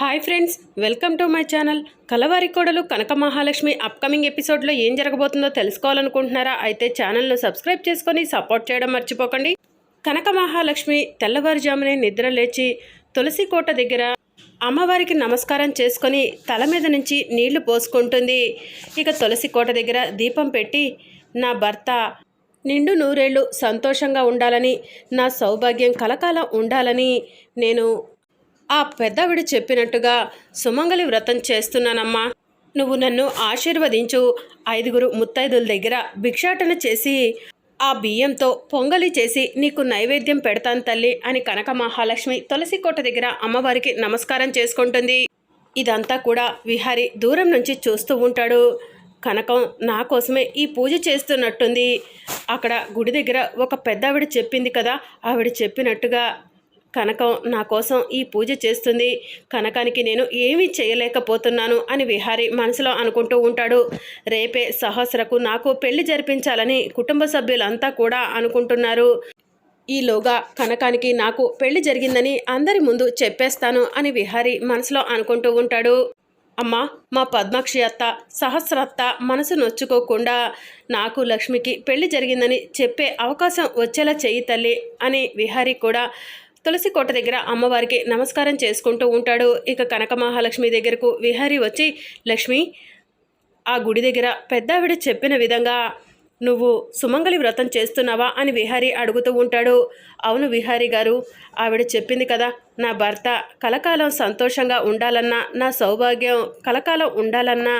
Hi friends welcome to my channel. Kalavari Kodalu Kanaka Mahalakshmi upcoming ఎపిసోడ్లో ఏం జరగబోతుందో తెలుసుకోవాలనుకుంటున్నారా? అయితే ఛానల్ను సబ్స్క్రైబ్ చేసుకొని సపోర్ట్ చేయడం మర్చిపోకండి. కనక మహాలక్ష్మి తెల్లవారుజామునే నిద్ర లేచి తులసి కోట దగ్గర అమ్మవారికి నమస్కారం చేసుకొని తల మీద నుంచి నీళ్ళు పోసుకుంటుంది. ఇక తులసి కోట దగ్గర దీపం పెట్టి నా భర్త నిండు నూరేళ్ళు సంతోషంగా ఉండాలని నా సౌభాగ్యం కలకాలం ఉండాలని నేను ఆ పెద్దవిడు చెప్పినట్టుగా సుమంగలి వ్రతం చేస్తున్నానమ్మా. నువ్వు నన్ను ఆశీర్వదించు. ఐదుగురు ముత్తైదుల దగ్గర భిక్షాటన చేసి ఆ బియ్యంతో పొంగలి చేసి నీకు నైవేద్యం పెడతాను తల్లి అని కనక మహాలక్ష్మి తులసి కోట దగ్గర అమ్మవారికి నమస్కారం చేసుకుంటుంది. ఇదంతా కూడా విహారి దూరం నుంచి చూస్తూ ఉంటాడు. కనకం నా కోసమే ఈ పూజ చేస్తున్నట్టుంది. అక్కడ గుడి దగ్గర ఒక పెద్ద ఆవిడ చెప్పింది కదా ఆవిడ చెప్పినట్టుగా కనకం నా కోసం ఈ పూజ చేస్తుంది. కనకానికి నేను ఏమీ చేయలేకపోతున్నాను అని విహారి మనసులో అనుకుంటూ ఉంటాడు. రేపే సహస్రకు నాకు పెళ్ళి జరిపించాలని కుటుంబ సభ్యులంతా కూడా అనుకుంటున్నారు. ఈలోగా కనకానికి నాకు పెళ్ళి జరిగిందని అందరి ముందు చెప్పేస్తాను అని విహారి మనసులో అనుకుంటూ ఉంటాడు. అమ్మా మా పద్మాక్షి అత్త సహస్రత్త మనసు నొచ్చుకోకుండా నాకు లక్ష్మికి పెళ్ళి జరిగిందని చెప్పే అవకాశం వచ్చేలా చెయ్యి తల్లి అని విహారి కూడా తులసి కోట దగ్గర అమ్మవారికి నమస్కారం చేసుకుంటూ ఉంటాడు. ఇక కనక మహాలక్ష్మి దగ్గరకు విహారి వచ్చి లక్ష్మి ఆ గుడి దగ్గర పెద్దావిడ చెప్పిన విధంగా నువ్వు సుమంగళి వ్రతం చేస్తున్నావా? అని విహారీ అడుగుతూ ఉంటాడు. అవును విహారీ గారు ఆవిడ చెప్పింది కదా నా భర్త కలకాలం సంతోషంగా ఉండాలన్నా నా సౌభాగ్యం కలకాలం ఉండాలన్నా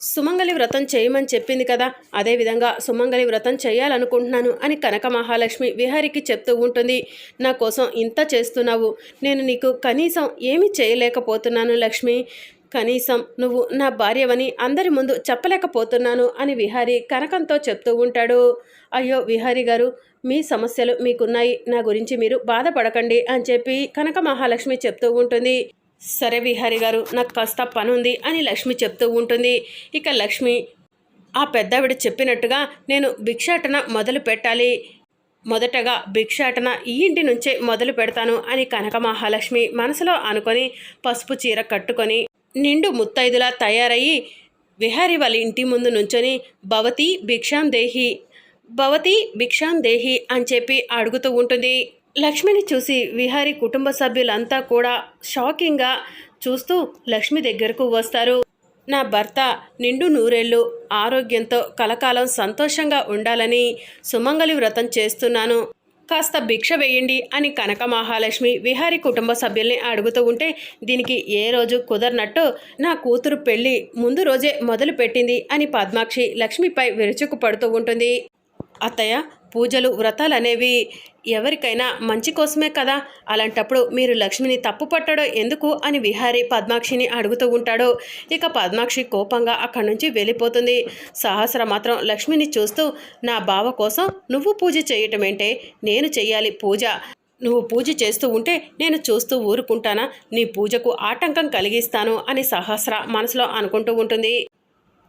సుమంగలి వ్రతం చేయమని చెప్పింది కదా. అదేవిధంగా సుమంగలి వ్రతం చేయాలనుకుంటున్నాను అని కనక మహాలక్ష్మి విహారికి చెప్తూ ఉంటుంది. నా కోసం ఇంత చేస్తున్నావు. నేను నీకు కనీసం ఏమీ చేయలేకపోతున్నాను లక్ష్మి. కనీసం నువ్వు నా భార్యవని అందరి ముందు చెప్పలేకపోతున్నాను అని విహారి కనకంతో చెప్తూ ఉంటాడు. అయ్యో విహారి గారు మీ సమస్యలు మీకున్నాయి. నా గురించి మీరు బాధపడకండి అని చెప్పి కనక మహాలక్ష్మి చెప్తూ ఉంటుంది. సరే విహారి గారు నాకు కాస్త పని ఉంది అని లక్ష్మి చెప్తూ ఉంటుంది. ఇక లక్ష్మి ఆ పెద్దవిడ చెప్పినట్టుగా నేను భిక్షాటన మొదలు పెట్టాలి. మొదటగా భిక్షాటన ఈ ఇంటి నుంచే మొదలు పెడతాను అని కనక మహాలక్ష్మి మనసులో అనుకొని పసుపు చీర కట్టుకొని నిండు ముత్తైదులా తయారయ్యి విహారి వాళ్ళ ఇంటి ముందు నుంచొని భవతి భిక్షాం దేహి భవతి భిక్షాం దేహి అని చెప్పి అడుగుతూ ఉంటుంది. లక్ష్మిని చూసి విహారి కుటుంబ సభ్యులంతా కూడా షాకింగ్గా చూస్తూ లక్ష్మి దగ్గరకు వస్తారు. నా భర్త నిండు నూరేళ్ళు ఆరోగ్యంతో కలకాలం సంతోషంగా ఉండాలని సుమంగలి వ్రతం చేస్తున్నాను. కాస్త భిక్ష వేయండి అని కనక మహాలక్ష్మి విహారి కుటుంబ సభ్యుల్ని అడుగుతూ ఉంటే దీనికి ఏ రోజు కుదరనట్టు నా కూతురు పెళ్ళి ముందు రోజే మొదలు పెట్టింది అని పద్మాక్షి లక్ష్మిపై విరుచుకు పడుతూ ఉంటుంది. అత్తయ్య పూజలు వ్రతాలు అనేవి ఎవరికైనా మంచి కోసమే కదా? అలాంటప్పుడు మీరు లక్ష్మిని తప్పు పట్టడం ఎందుకు అని విహారి పద్మాక్షిని అడుగుతూ ఉంటాడు. ఇక పద్మాక్షి కోపంగా అక్కడి నుంచి వెళ్ళిపోతుంది. సహస్ర మాత్రం లక్ష్మిని చూస్తూ నా బావ కోసం నువ్వు పూజ చేయటమేంటే నేను చెయ్యాలి పూజ. నువ్వు పూజ చేస్తూ ఉంటే నేను చూస్తూ ఊరుకుంటానా? నీ పూజకు ఆటంకం కలిగిస్తాను అని సహస్ర మనసులో అనుకుంటూ ఉంటుంది.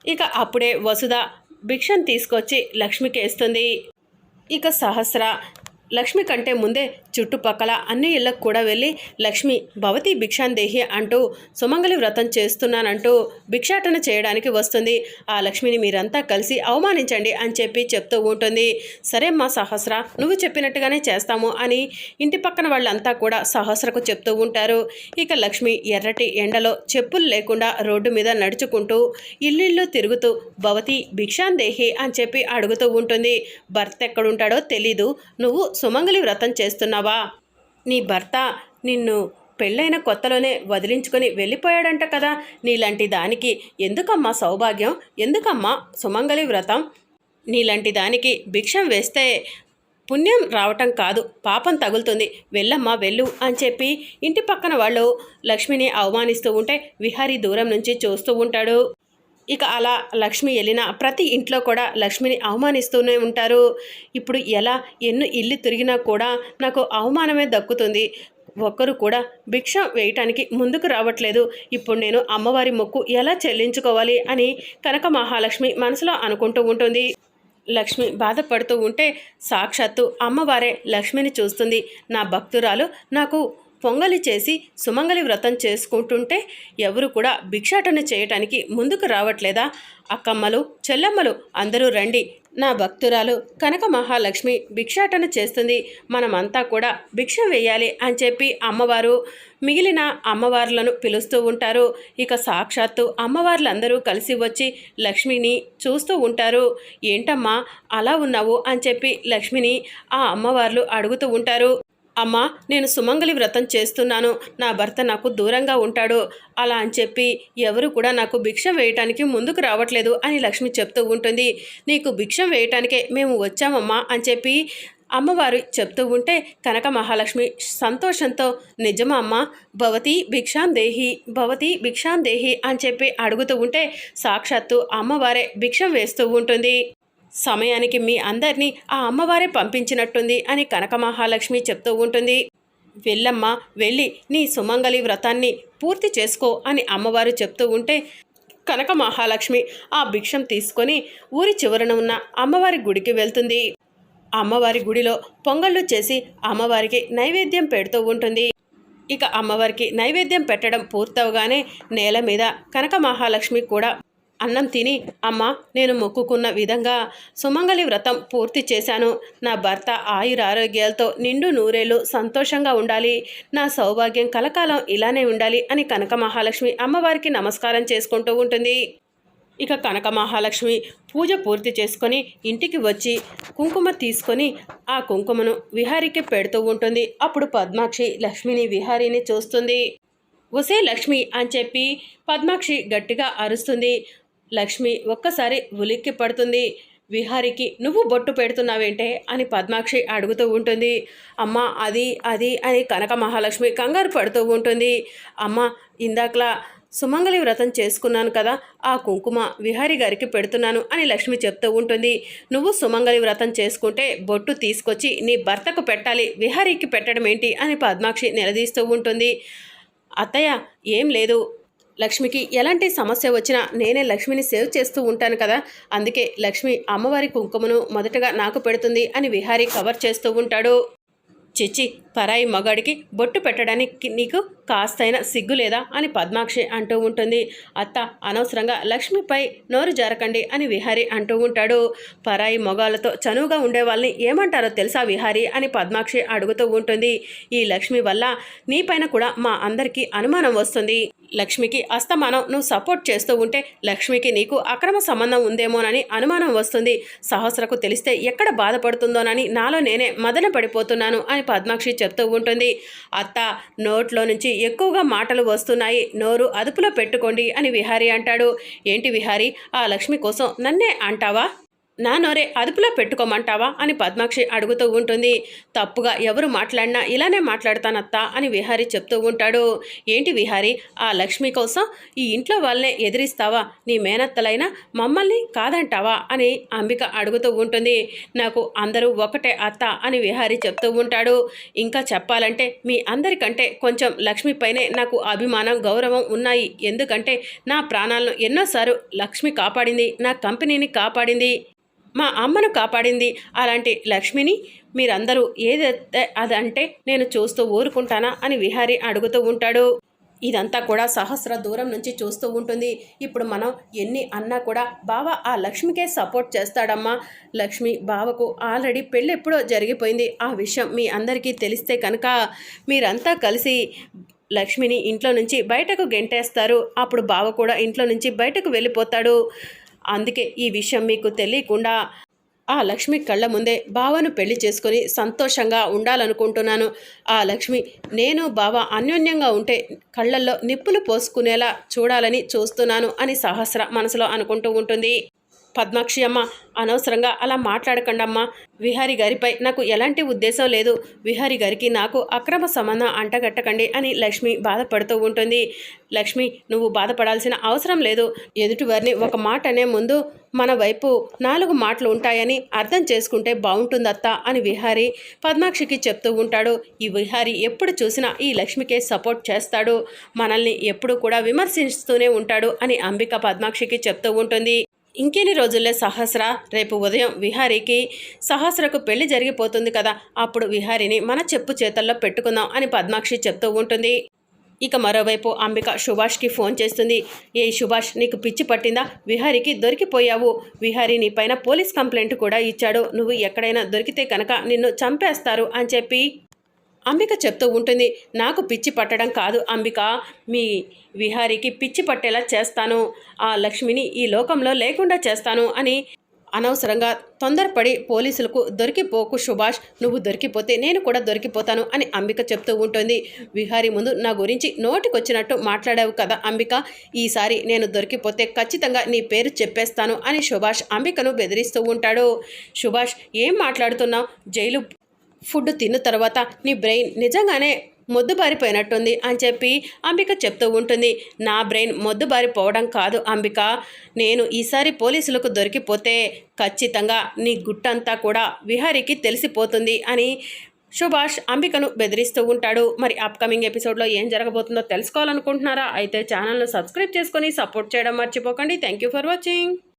ఇక అప్పుడే వసుధ భిక్షను తీసుకొచ్చి లక్ష్మికి వేస్తుంది ఇక సహస్ర లక్ష్మి కంటే ముందే చుట్టుపక్కల అన్ని ఇళ్ళకు కూడా వెళ్ళి లక్ష్మి భవతి భిక్షాందేహి అంటూ సుమంగలి వ్రతం చేస్తున్నానంటూ భిక్షాటన చేయడానికి వస్తుంది. ఆ లక్ష్మిని మీరంతా కలిసి అవమానించండి అని చెప్పి చెప్తూ ఉంటుంది. సరే మా సహస్ర నువ్వు చెప్పినట్టుగానే చేస్తాము అని ఇంటి పక్కన వాళ్ళంతా కూడా సహస్రకు చెప్తూ ఉంటారు. ఇక లక్ష్మి ఎర్రటి ఎండలో చెప్పులు లేకుండా రోడ్డు మీద నడుచుకుంటూ ఇల్లు తిరుగుతూ భవతి భిక్షాందేహి అని చెప్పి అడుగుతూ ఉంటుంది. భర్త ఎక్కడుంటాడో తెలీదు. నువ్వు సుమంగలి వ్రతం చేస్తున్నావా? నీ భర్త నిన్ను పెళ్ళైన కొత్తలోనే వదిలించుకొని వెళ్ళిపోయాడంట కదా. నీలాంటి దానికి ఎందుకమ్మా సౌభాగ్యం? ఎందుకమ్మా సుమంగలి వ్రతం? నీలాంటి దానికి భిక్షం వేస్తే పుణ్యం రావటం కాదు. పాపం తగులుతుంది. వెళ్ళమ్మా వెళ్ళు అని చెప్పి ఇంటి పక్కన వాళ్ళు లక్ష్మిని అవమానిస్తూ ఉంటే విహారీ దూరం నుంచి చూస్తూ ఉంటాడు. ఇక అలా లక్ష్మి వెళ్ళిన ప్రతి ఇంట్లో కూడా లక్ష్మిని అవమానిస్తూనే ఉంటారు. ఇప్పుడు ఎలా ఎన్నో ఇల్లు తిరిగినా కూడా నాకు అవమానమే దక్కుతుంది. ఒక్కరు కూడా భిక్ష వేయటానికి ముందుకు రావట్లేదు. ఇప్పుడు నేను అమ్మవారి మొక్కు ఎలా చెల్లించుకోవాలి అని కనక మహాలక్ష్మి మనసులో అనుకుంటూ ఉంటుంది. లక్ష్మి బాధపడుతూ ఉంటే సాక్షాత్తు అమ్మవారే లక్ష్మిని చూస్తుంది. నా భక్తురాలు నాకు పొంగలి చేసి సుమంగలి వ్రతం చేసుకుంటుంటే ఎవరు కూడా భిక్షాటన చేయటానికి ముందుకు రావట్లేదా? అక్కమ్మలు చెల్లమ్మలు అందరూ రండి. నా భక్తురాలు కనక మహాలక్ష్మి భిక్షాటన చేస్తుంది. మనమంతా కూడా భిక్ష వేయాలి అని చెప్పి అమ్మవారు మిగిలిన అమ్మవార్లను పిలుస్తూ ఉంటారు. ఇక సాక్షాత్తు అమ్మవార్లందరూ కలిసి వచ్చి లక్ష్మిని చూస్తూ ఉంటారు. ఏంటమ్మా అలా ఉన్నావు? అని చెప్పి లక్ష్మిని ఆ అమ్మవార్లు అడుగుతూ ఉంటారు. అమ్మా నేను సుమంగలి వ్రతం చేస్తున్నాను. నా భర్త నాకు దూరంగా ఉంటాడు. అలా అని చెప్పి ఎవరు కూడా నాకు భిక్ష వేయటానికి ముందుకు రావట్లేదు అని లక్ష్మి చెప్తూ ఉంటుంది. నీకు భిక్ష వేయటానికే మేము వచ్చామమ్మా అని చెప్పి అమ్మవారు చెప్తూ ఉంటే కనక మహాలక్ష్మి సంతోషంతో నిజమా అమ్మ? భవతి భిక్షాం దేహి భవతి భిక్షాం దేహి అని చెప్పి అడుగుతూ ఉంటే సాక్షాత్తు అమ్మవారే భిక్షం వేస్తూ ఉంటుంది. సమయానికి మీ అందరినీ ఆ అమ్మవారే పంపించినట్టుంది అని కనక మహాలక్ష్మి చెప్తూ ఉంటుంది. వెళ్ళమ్మ వెళ్ళి నీ సుమంగలి వ్రతాన్ని పూర్తి చేసుకో అని అమ్మవారు చెప్తూ ఉంటే కనక మహాలక్ష్మి ఆ భిక్షం తీసుకొని ఊరి చివరన ఉన్న అమ్మవారి గుడికి వెళ్తుంది. అమ్మవారి గుడిలో పొంగళ్ళు చేసి అమ్మవారికి నైవేద్యం పెడుతూ ఉంటుంది. ఇక అమ్మవారికి నైవేద్యం పెట్టడం పూర్తవగానే నేల మీద కనక మహాలక్ష్మి కూడా అన్నం తిని అమ్మ నేను మొక్కుకున్న విధంగా సుమంగలి వ్రతం పూర్తి చేశాను. నా భర్త ఆయురారోగ్యాలతో నిండు నూరేళ్ళు సంతోషంగా ఉండాలి. నా సౌభాగ్యం కలకాలం ఇలానే ఉండాలి అని కనక మహాలక్ష్మి అమ్మవారికి నమస్కారం చేసుకుంటూ ఉంటుంది. ఇక కనక మహాలక్ష్మి పూజ పూర్తి చేసుకొని ఇంటికి వచ్చి కుంకుమ తీసుకొని ఆ కుంకుమను విహారికి పెడుతూ ఉంటుంది. అప్పుడు పద్మాక్షి లక్ష్మిని విహారీని చూస్తుంది. ఒసే లక్ష్మి అని చెప్పి పద్మాక్షి గట్టిగా అరుస్తుంది. లక్ష్మి ఒక్కసారి ఉలిక్కి పడుతుంది. విహారికి నువ్వు బొట్టు పెడుతున్నావేంటే? అని పద్మాక్షి అడుగుతూ ఉంటుంది. అమ్మ అది అది అని కనక మహాలక్ష్మి కంగారు పడుతూ ఉంటుంది. అమ్మ ఇందాకలా సుమంగళి వ్రతం చేసుకున్నాను కదా ఆ కుంకుమ విహారి గారికి పెడుతున్నాను అని లక్ష్మి చెప్తూ ఉంటుంది. నువ్వు సుమంగళి వ్రతం చేసుకుంటే బొట్టు తీసుకొచ్చి నీ భర్తకు పెట్టాలి విహారీకి పెట్టడం ఏంటి అని పద్మాక్షి నిలదీస్తూ ఉంటుంది. అత్తయ్య ఏం లేదు లక్ష్మికి ఎలాంటి సమస్య వచ్చినా నేనే లక్ష్మిని సేవ్ చేస్తూ ఉంటాను కదా. అందుకే లక్ష్మి అమ్మవారి కుంకుమను మొదటగా నాకు పెడుతుంది అని విహారీ కవర్ చేస్తూ ఉంటాడు. చిచ్చి పరాయి మగాడికి బొట్టు పెట్టడానికి నీకు కాస్తైనా సిగ్గు లేదా అని పద్మాక్షి అంటూ ఉంటుంది. అత్త అనవసరంగా లక్ష్మిపై నోరు జారకండి అని విహారి అంటూ ఉంటాడు. పరాయి మొగాలతో చనువుగా ఉండే వాళ్ళని ఏమంటారో తెలుసా విహారి అని పద్మాక్షి అడుగుతూ ఉంటుంది. ఈ లక్ష్మి వల్ల నీపైన కూడా మా అందరికీ అనుమానం వస్తుంది. లక్ష్మికి అస్తమానం నువ్వు సపోర్ట్ చేస్తూ ఉంటే లక్ష్మికి నీకు అక్రమ సంబంధం ఉందేమోనని అనుమానం వస్తుంది. సహస్రకు తెలిస్తే ఎక్కడ బాధపడుతుందోనని నాలో నేనే మదన పడిపోతున్నాను అని పద్మాక్షి చెప్తూ ఉంటుంది అత్త నోట్లో నుంచి ఎక్కువగా మాటలు వస్తున్నాయి నోరు అదుపులో పెట్టుకోండి అని విహారీ అంటాడు. ఏంటి విహారీ ఆ లక్ష్మి కోసం నన్నే అంటావా? నా నోరే అదుపులో పెట్టుకోమంటావా? అని పద్మాక్షి అడుగుతూ ఉంటుంది. తప్పుగా ఎవరు మాట్లాడినా ఇలానే మాట్లాడతానత్తా అని విహారి చెప్తూ ఉంటాడు. ఏంటి విహారి ఆ లక్ష్మి కోసం ఈ ఇంట్లో వాళ్ళనే ఎదిరిస్తావా? నీ మేనత్తలైనా మమ్మల్ని కాదంటావా? అని అంబిక అడుగుతూ ఉంటుంది. నాకు అందరూ ఒకటే అత్త అని విహారి చెప్తూ ఉంటాడు. ఇంకా చెప్పాలంటే మీ అందరికంటే కొంచెం లక్ష్మిపైనే నాకు అభిమానం గౌరవం ఉన్నాయి. ఎందుకంటే నా ప్రాణాలను ఎన్నోసార్లు లక్ష్మి కాపాడింది నా కంపెనీని కాపాడింది. మా అమ్మను కాపాడింది అలాంటి లక్ష్మిని మీరందరూ ఏదైతే అదంటే నేను చూస్తూ ఊరుకుంటానా అని విహారి అడుగుతూ ఉంటాడు. ఇదంతా కూడా సహస్ర దూరం నుంచి చూస్తూ ఉంటుంది. ఇప్పుడు మనం ఎన్ని అన్నా కూడా బావ ఆ లక్ష్మికే సపోర్ట్ చేస్తాడమ్మా. లక్ష్మి బావకు ఆల్రెడీ పెళ్ళి ఎప్పుడో జరిగిపోయింది. ఆ విషయం మీ అందరికీ తెలిస్తే కనుక మీరంతా కలిసి లక్ష్మిని ఇంట్లో నుంచి బయటకు గెంటేస్తారు. అప్పుడు బావ కూడా ఇంట్లో నుంచి బయటకు వెళ్ళిపోతాడు. అందుకే ఈ విషయం మీకు తెలియకుండా ఆ లక్ష్మి కళ్ళ ముందే బావను పెళ్ళి చేసుకొని సంతోషంగా ఉండాలనుకుంటున్నాను. ఆ లక్ష్మి నేను బావ అన్యోన్యంగా ఉంటే కళ్ళల్లో నిప్పులు పోసుకునేలా చూడాలని చూస్తున్నాను అని సహస్ర మనసులో అనుకుంటూ ఉంటుంది. పద్మాక్షి అమ్మ అనవసరంగా అలా మాట్లాడకండమ్మా విహారి గారిపై నాకు ఎలాంటి ఉద్దేశం లేదు. విహారి గారికి నాకు అక్రమ సంబంధం అంటగట్టకండి అని లక్ష్మి బాధపడుతూ ఉంటుంది. లక్ష్మి నువ్వు బాధపడాల్సిన అవసరం లేదు. ఎదుటివారిని ఒక మాట అనే ముందు మన వైపు నాలుగు మాటలు ఉంటాయని అర్థం చేసుకుంటే బాగుంటుందత్తా అని విహారి పద్మాక్షికి చెప్తూ ఉంటాడు. ఈ విహారి ఎప్పుడు చూసినా ఈ లక్ష్మికే సపోర్ట్ చేస్తాడు. మనల్ని ఎప్పుడు కూడా విమర్శిస్తూనే ఉంటాడు అని అంబిక పద్మాక్షికి చెప్తూ ఉంటుంది. ఇంకెన్ని రోజుల్లో సహస్ర రేపు ఉదయం విహారీకి సహస్రకు పెళ్ళి జరిగిపోతుంది కదా అప్పుడు విహారిని మన చెప్పు చేతల్లో పెట్టుకుందాం అని పద్మాక్షి చెప్తూ ఉంటుంది. ఇక మరోవైపు అంబిక సుభాష్కి ఫోన్ చేస్తుంది. ఏ సుభాష్ నీకు పిచ్చి పట్టిందా? విహారికి దొరికిపోయావు. విహారీ నీ పైన పోలీస్ కంప్లైంట్ కూడా ఇచ్చాడు. నువ్వు ఎక్కడైనా దొరికితే కనుక నిన్ను చంపేస్తారు అని చెప్పి అంబిక చెప్తూ ఉంటుంది నాకు పిచ్చి పట్టడం కాదు అంబిక. మీ విహారికి పిచ్చి పట్టేలా చేస్తాను. ఆ లక్ష్మిని ఈ లోకంలో లేకుండా చేస్తాను అని అనవసరంగా తొందరపడి పోలీసులకు దొరికిపోకు సుభాష్. నువ్వు దొరికిపోతే నేను కూడా దొరికిపోతాను అని అంబిక చెప్తూ ఉంటుంది. విహారీ ముందు నా గురించి నోటికొచ్చినట్టు మాట్లాడావు కదా అంబిక. ఈసారి నేను దొరికిపోతే ఖచ్చితంగా నీ పేరు చెప్పేస్తాను అని సుభాష్ అంబికను బెదిరిస్తూ ఉంటాడు. సుభాష్ ఏం మాట్లాడుతున్నావు? జైలు ఫుడ్ తిన్న తర్వాత నీ బ్రెయిన్ నిజంగానే మొద్దుబారిపోయినట్టుంది అని చెప్పి అంబిక చెప్తూ ఉంటుంది. నా బ్రెయిన్ మొద్దుబారిపోవడం కాదు అంబిక. నేను ఈసారి పోలీసులకు దొరికిపోతే ఖచ్చితంగా నీ గుట్టంతా కూడా విహారీకి తెలిసిపోతుంది అని సుభాష్ అంబికను బెదిరిస్తూ ఉంటాడు. మరి అప్కమింగ్ ఎపిసోడ్లో ఏం జరగబోతుందో తెలుసుకోవాలనుకుంటున్నారా? అయితే ఛానల్ను సబ్స్క్రైబ్ చేసుకొని సపోర్ట్ చేయడం మర్చిపోకండి. Thank you for watching